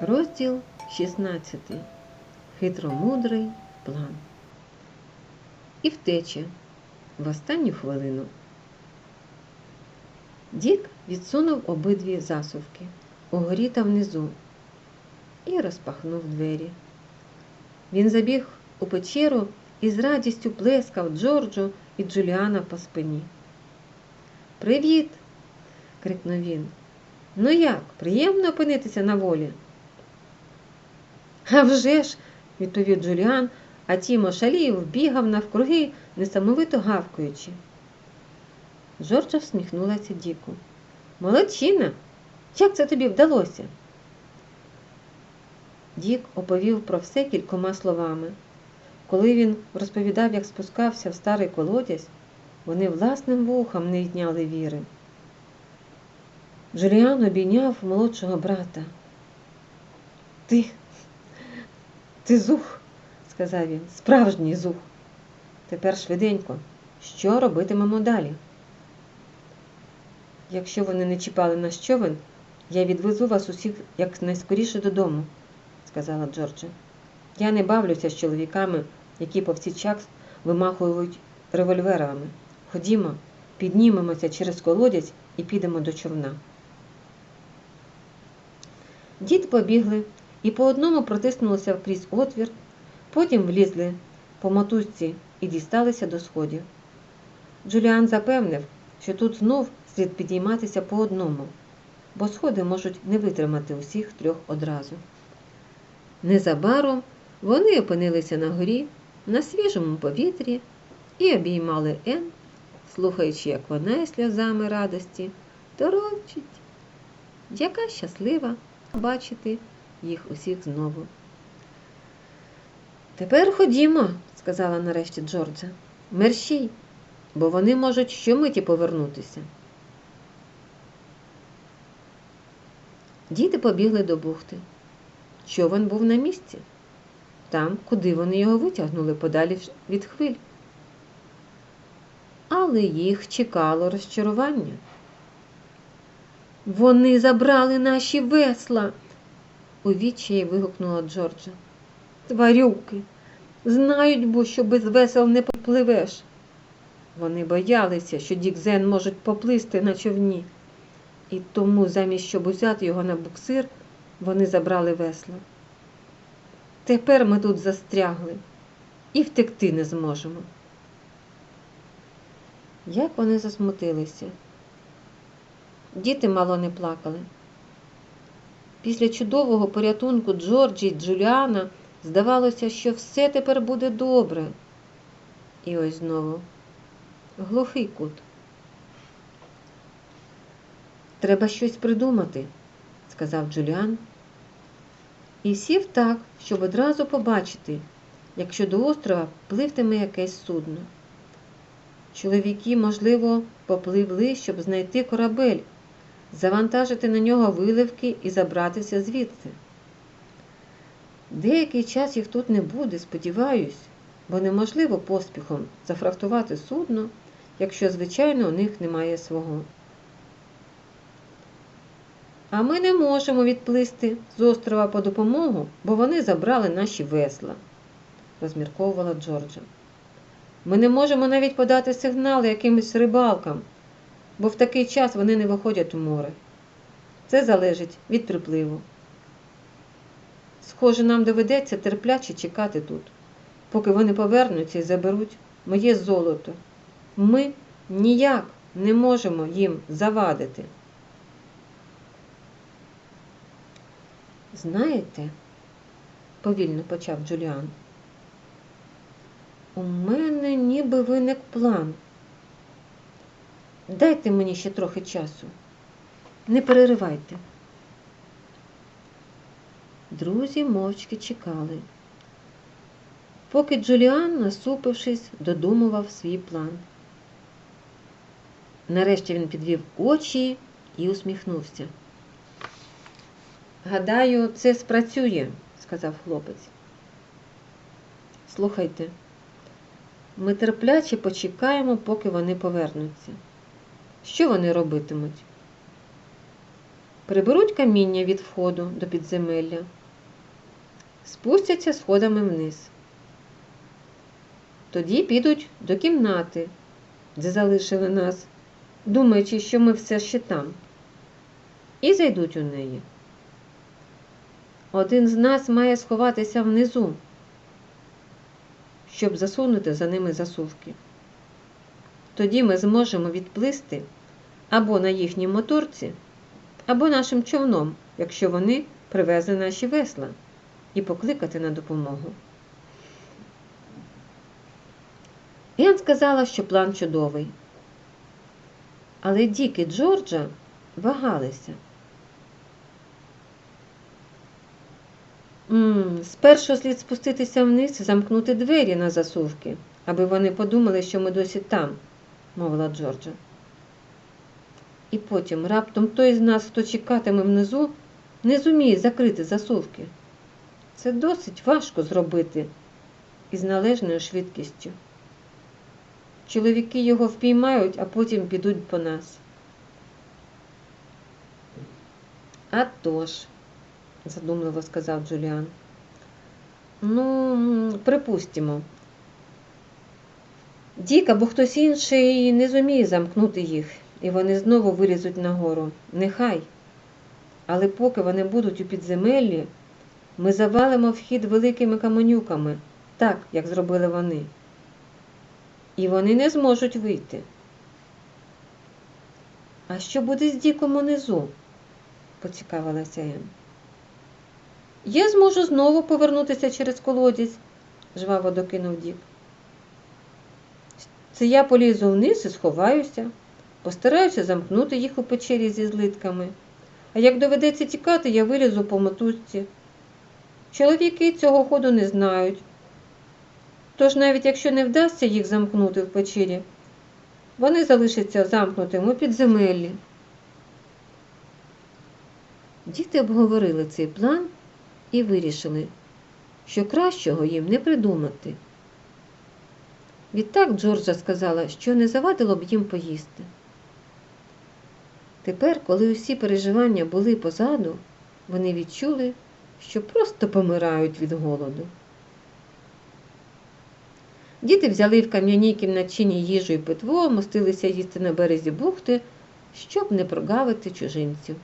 Розділ 16. Хитромудрий план. І втече в останню хвилину. Дік відсунув обидві засувки угорі та внизу і розпахнув двері. Він забіг у печеру і з радістю плескав Джорджу і Джуліана по спині. Привіт! крикнув він. Ну як, приємно опинитися на волі? «А вже ж!» – відповів Джуліан, а Тімо Шаліїв бігав навкруги, несамовито гавкаючи. Джорджа всміхнулася Діку. Молодчина! Як це тобі вдалося? Дік оповів про все кількома словами. Коли він розповідав, як спускався в старий колодязь, вони власним вухом не йняли віри. Джуліан обійняв молодшого брата. Ти, ти зух, сказав він, справжній зух. Тепер швиденько, що робитимемо далі? Якщо вони не чіпали наш човен, я відвезу вас усіх якнайскоріше додому, сказала Джорджа. Я не бавлюся з чоловіками, які повсічас вимахують револьверами. Ходімо, піднімемося через колодязь і підемо до човна. Дід побігли і по одному протиснулися крізь отвір, потім влізли по мотузці і дісталися до сходів. Джуліан запевнив, що тут знов слід підійматися по одному, бо сходи можуть не витримати усіх трьох одразу. Незабаром вони опинилися на горі, на свіжому повітрі і обіймали Ен, слухаючи, як вона із сльозами радості торочить, яка щаслива бачити їх усіх знову. Тепер ходімо, сказала нарешті Джорджа. Мерщій, бо вони можуть щомиті повернутися. Діти побігли до бухти. Човен був на місці, там, куди вони його витягнули подалі від хвиль. Але їх чекало розчарування. Вони забрали наші весла, у відчаї вигукнула Джорджа. Тварюки, знають бо, що без весел не попливеш. Вони боялися, що Дік Зен можуть поплисти на човні, і тому, замість щоб узяти його на буксир, вони забрали весла. Тепер ми тут застрягли і втекти не зможемо. Як вони засмутилися. Діти мало не плакали. Після чудового порятунку Джорджі й Джуліана здавалося, що все тепер буде добре. І ось знову глухий кут. Треба щось придумати, сказав Джуліан. І сів так, щоб одразу побачити, якщо до острова пливтиме якесь судно. Чоловіки, можливо, попливли, щоб знайти корабель, завантажити на нього виливки і забратися звідси. Деякий час їх тут не буде, сподіваюсь, бо неможливо поспіхом зафрахтувати судно, якщо, звичайно, у них немає свого. А ми не можемо відплисти з острова по допомогу, бо вони забрали наші весла, розмірковувала Джорджа. Ми не можемо навіть подати сигнали якимось рибалкам, бо в такий час вони не виходять у море. Це залежить від припливу. Схоже, нам доведеться терпляче чекати тут, поки вони повернуться і заберуть моє золото. Ми ніяк не можемо їм завадити. Знаєте, повільно почав Джуліан, у мене ніби виник план. Дайте мені ще трохи часу. Не переривайте. Друзі мовчки чекали, поки Джуліан, насупившись, додумував свій план. Нарешті він підвів очі і усміхнувся. Гадаю, це спрацює, сказав хлопець. Слухайте, ми терпляче почекаємо, поки вони повернуться. Що вони робитимуть? приберуть каміння від входу до підземелля, спустяться сходами вниз. Тоді підуть до кімнати, де залишили нас, думаючи, що ми все ще там, і зайдуть у неї. Один з нас має сховатися внизу, щоб засунути за ними засувки. Тоді ми зможемо відплисти або на їхній моторці, або нашим човном, якщо вони привезли наші весла, і покликати на допомогу. Ен сказала, що план чудовий. Але Дік і Джорджа вагалися. м спершу слід спуститися вниз і замкнути двері на засувки, аби вони подумали, що ми досі там, мовила Джорджа. І потім раптом той з нас, хто чекатиме внизу, не зуміє закрити засувки. Це досить важко зробити із належною швидкістю. Чоловіки його впіймають, а потім підуть по нас. «А тож», – задумливо сказав Джуліан. Ну, припустимо. Дік або хтось інший не зуміє замкнути їх, і вони знову вилізуть нагору. Нехай. Але поки вони будуть у підземеллі, ми завалимо вхід великими каменюками, так, як зробили вони. І вони не зможуть вийти. А що буде з Діком унизу? поцікавилася Ем. Я зможу знову повернутися через колодязь, жваво докинув Дік. Це я полізу вниз і сховаюся, постараюся замкнути їх у печері зі злитками. А як доведеться тікати, я вилізу по мотузці. Чоловіки цього ходу не знають. Тож навіть якщо не вдасться їх замкнути в печері, вони залишаться замкнутими у підземеллі. Діти обговорили цей план і вирішили, що кращого їм не придумати. Відтак Джорджа сказала, що не завадило б їм поїсти. Тепер, коли усі переживання були позаду, вони відчули, що просто помирають від голоду. Діти взяли в кам'яній кімнатчині їжу і питво, мостилися їсти на березі бухти, щоб не прогавити чужинців.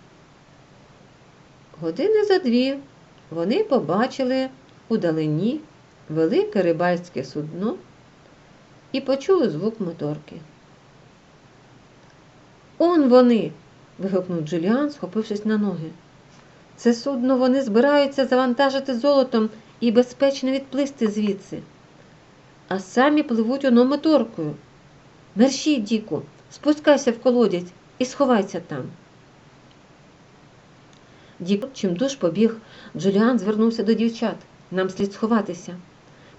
Години за дві вони побачили удалині велике рибальське судно і почули звук моторки. Он вони. вигукнув Джуліан, схопившись на ноги. Це судно вони збираються завантажити золотом і безпечно відплисти звідси, а самі пливуть оно моторкою. Мерщій, Діку, спускайся в колодязь і сховайся там. Дік чимдуж побіг, Джуліан звернувся до дівчат. Нам слід сховатися.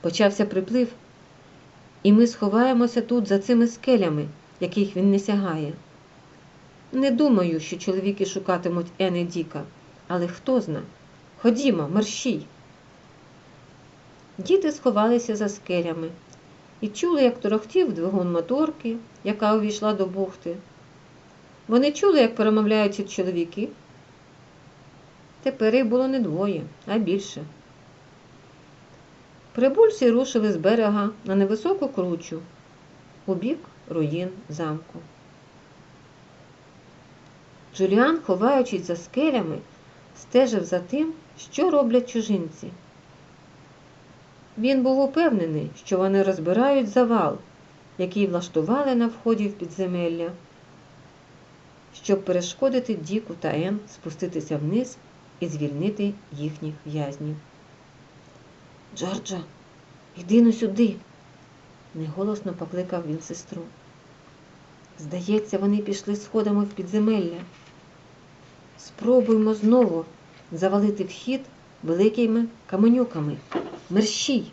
Почався приплив, і ми сховаємося тут за цими скелями, яких він не сягає. Не думаю, що чоловіки шукатимуть Ени Діка, але хто зна. Ходімо, мерщій. Діти сховалися за скелями і чули, як торохтів двигун моторки, яка увійшла до бухти. Вони чули, як перемовляються чоловіки. Тепер їх було не двоє, а більше. Прибульці рушили з берега на невисоку кручу у бік руїн замку. Джуліан, ховаючись за скелями, стежив за тим, що роблять чужинці. Він був упевнений, що вони розбирають завал, який влаштували на вході в підземелля, щоб перешкодити Діку та Ен спуститися вниз і звільнити їхніх в'язнів. Джорджа, йди ну сюди, неголосно покликав він сестру. Здається, вони пішли сходами в підземелля. Спробуймо знову завалити вхід великими каменюками. Мерщій.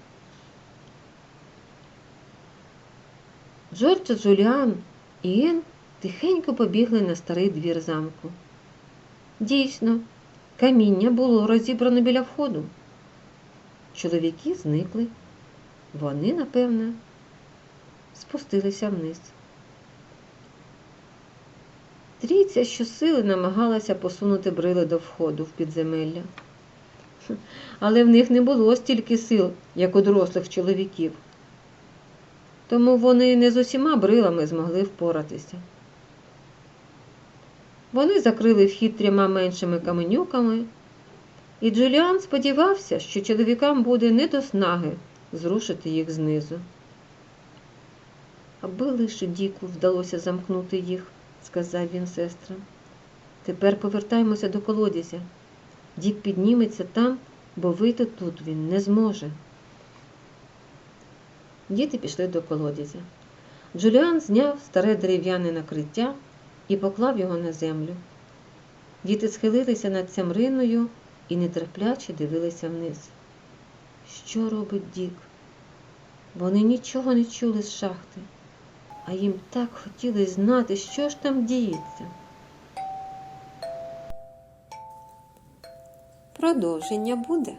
Джордж, Джуліан і Ен тихенько побігли на старий двір замку. Дійсно, каміння було розібрано біля входу. Чоловіки зникли. Вони, напевне, спустилися вниз. Трійця щосили намагалася посунути брили до входу в підземелля. Але в них не було стільки сил, як у дорослих чоловіків. Тому вони не з усіма брилами змогли впоратися. Вони закрили вхід трьома меншими каменюками, і Джуліан сподівався, що чоловікам буде не до снаги зрушити їх знизу. Аби лише Діку вдалося замкнути їх, сказав він сестрам. Тепер повертаємося до колодязя. Дік підніметься там, бо вийти тут він не зможе. Діти пішли до колодязя. Джуліан зняв старе дерев'яне накриття і поклав його на землю. Діти схилилися над цямриною і нетерпляче дивилися вниз. Що робить Дік? Вони нічого не чули з шахти, а їм так хотілося знати, що ж там діється. Продовження буде.